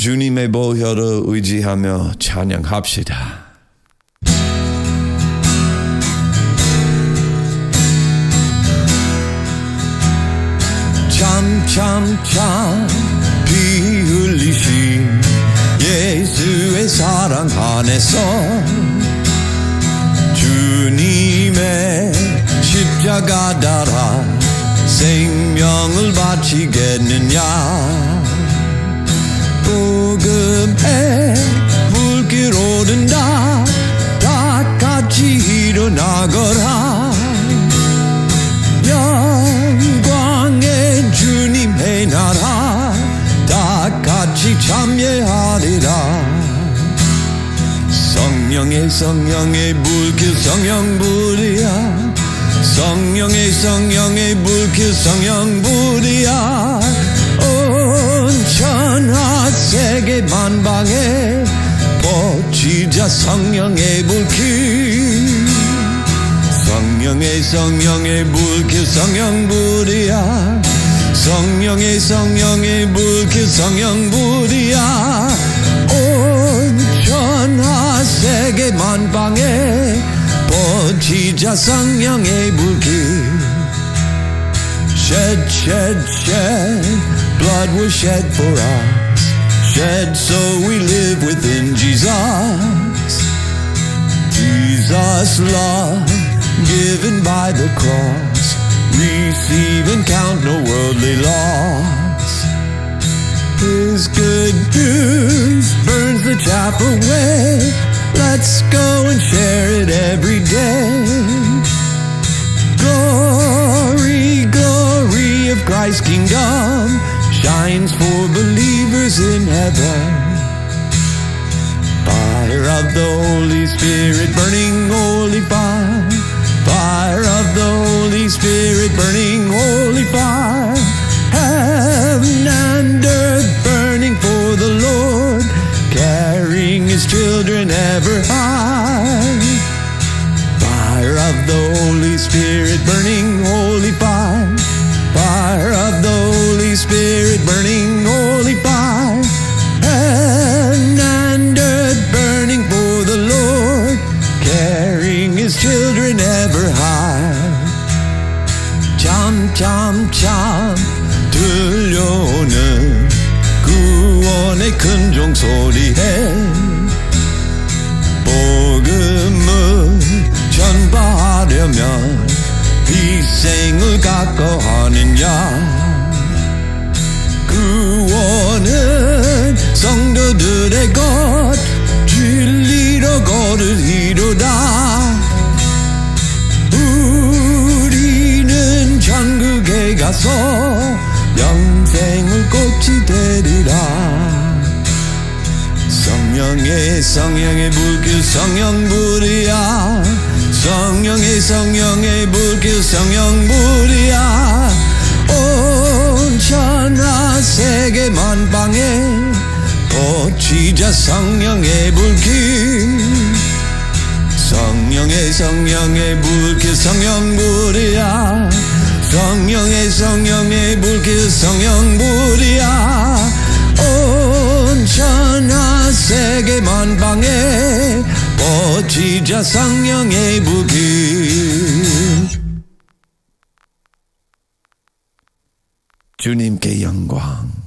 주님의 보혈을 의지하며 찬양합시다. 참참참 피 흘리신 예수의 사랑 안에서 주님의 십자가 따라 생명을 바치겠느냐 물길 오른다. 다 같이 일어나거라. 영광의 주님의 나라. 다 같이 참여하리라. 성령의 성령의 불길 성령불이야. 성령의 성령의 불길 성령불이야. 온 천하 세계 만방에 뻗치자 성령의 불길 성령의 성령의 불길 성령불이야. 성령의 성령의 불길 성령불이야. 온 천하 세계 만방에 뻗치자 성령의 불길 Shed, shed, shed, blood was shed for us. Shed so we live within Jesus. Jesus' love given by the cross. Receive and count no worldly loss. His good news burns the chaff away. Let's go and share it every day. Glory, glory of Christ's kingdom shines for believers in heaven. Fire of the Holy Spirit burning holy fire. Fire of the Holy Spirit burning holy fire. Heaven and earth burning for the Lord, carrying his children ever high. Fire of the Holy Spirit burning holy fire. Fire of the Holy Spirit burning 참, 들려오는 구원의 큰 종소리에 복음을 전파하려면 희생을 갖고 하느냐 구원은 성도들의 영생을 꽃이 되리라. 성령의 성령의 불길 성령불이야. 성령의 성령의 불길 성령불이야. 온 천하 세계 만방에 뻗치자 성령의 불길. 성령의 성령의 불길 성령불이야 성령의 성령의 불길 성령불이야. 온 천하 세계 만방에 뻗치자 성령의 불길. 주님께 영광